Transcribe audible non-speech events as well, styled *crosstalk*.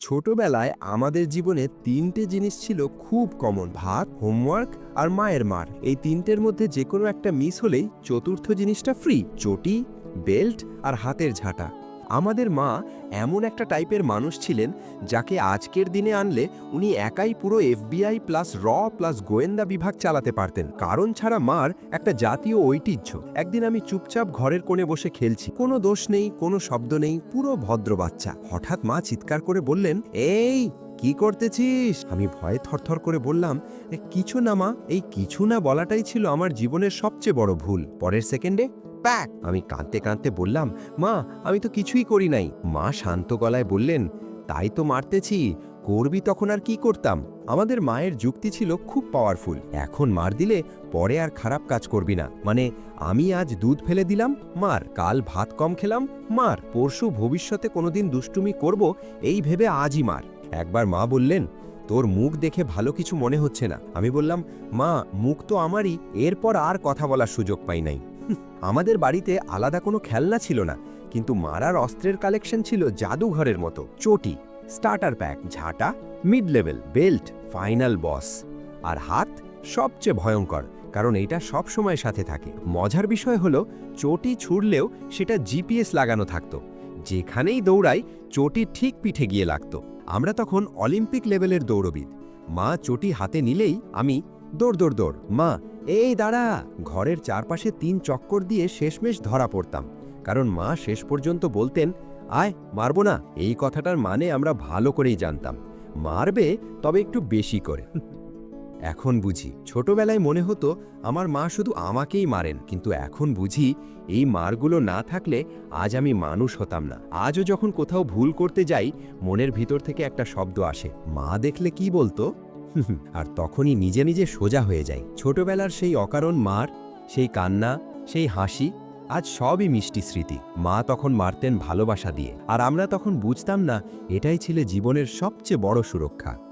ছোটবেলায় আমাদের জীবনে তিনটে জিনিস ছিল খুব কমন ভাত হোমওয়ার্ক আর মায়ের মার। এই তিনটের মধ্যে যে কোনো একটা মিস হলেই চতুর্থ জিনিসটা ফ্রি চটি বেল্ট আর হাতের ঝাঁটা। আমাদের মা এমন একটা টাইপের মানুষ ছিলেন যাকে আজকের দিনে আনলে উনি একাই পুরো এফবিআই প্লাস র প্লাস গোয়েন্দা বিভাগ চালাতে পারতেন। কারণ ছাড়া মার একটা জাতীয় ঐতিহ্য। একদিন আমি চুপচাপ ঘরের কোণে বসে খেলছি। কোনো দোষ নেই, কোনো শব্দ নেই, পুরো ভদ্র বাচ্চা। হঠাৎ মা চিৎকার করে বললেন, এই, কি করতেছিস? আমি ভয়ে থরথর করে বললাম কিছু না মা, এই কিছু না বলাটাই ছিল আমার জীবনের সবচেয়ে বড় ভুল। পরের সেকেন্ডে প্যাক আমি কাঁদতে কাঁদতে বললাম, মা, আমি তো কিছুই করি নাই। মা শান্ত গলায় বললেন, তাই তো মারতেছি, করবি তখন আর কি করতাম? আমাদের মায়ের যুক্তি ছিল খুব পাওয়ারফুল এখন মার দিলে পরে আর খারাপ কাজ করবি না। মানে আমি আজ দুধ ফেলে দিলাম, মার। কাল ভাত কম খেলাম, মার। পরশু ভবিষ্যতে কোনোদিন দুষ্টুমি করব, এই ভেবে আজই মার। একবার মা বললেন, তোর মুখ দেখে ভালো কিছু মনে হচ্ছে না। আমি বললাম, মা, মুখ তো আমারই, এরপর আর কথা বলার সুযোগ পাই নাই। আমাদের বাড়িতে আলাদা কোনো খেলনা ছিল না, কিন্তু মারার অস্ত্রের কালেকশন ছিল জাদুঘরের মতো, চটি স্টার্টার প্যাক ঝাঁটা mid level belt final boss আর হাত সবচেয়ে ভয়ঙ্কর, কারণ এটা সব সময় সাথে থাকে। মজার বিষয় হলো, চটি ছুড়লেও সেটা জিপিএস লাগানো থাকতো। যেখানেই দৌড়াই, চটি ঠিক পিঠে গিয়ে লাগতো। আমরা তখন অলিম্পিক লেভেলের দৌড়বিদ। মা চটি হাতে নিলেই আমি দৌড় দৌড় দৌড়। মা, এই দাঁড়া। ঘরের চারপাশে তিন চক্কর দিয়ে শেষমেশ ধরা পড়তাম। কারণ মা শেষ পর্যন্ত বলতেন, আয়, মারবো না। এই কথাটার মানে আমরা ভালো করেই জানতাম। মারবে, তবে একটু বেশি করে। এখন বুঝি, ছোটবেলায় মনে হতো, আমার মা শুধু আমাকেই মারেন। কিন্তু এখন বুঝি, এই মারগুলো না থাকলে আজ আমি মানুষ হতাম না। আজও যখন কোথাও ভুল করতে যাই, মনের ভিতর থেকে একটা শব্দ আসে। মা দেখলে কি বলতো? *laughs* আর তখনই নিজে নিজে সোজা হয়ে যাই ছোটবেলার সেই অকারণ মার, সেই কান্না, সেই হাসি, আজ সবই মিষ্টি স্মৃতি। মা তখন মারতেন ভালোবাসা দিয়ে। আর আমরা তখন বুঝতাম না, এটাই ছিল জীবনের সবচেয়ে বড় সুরক্ষা।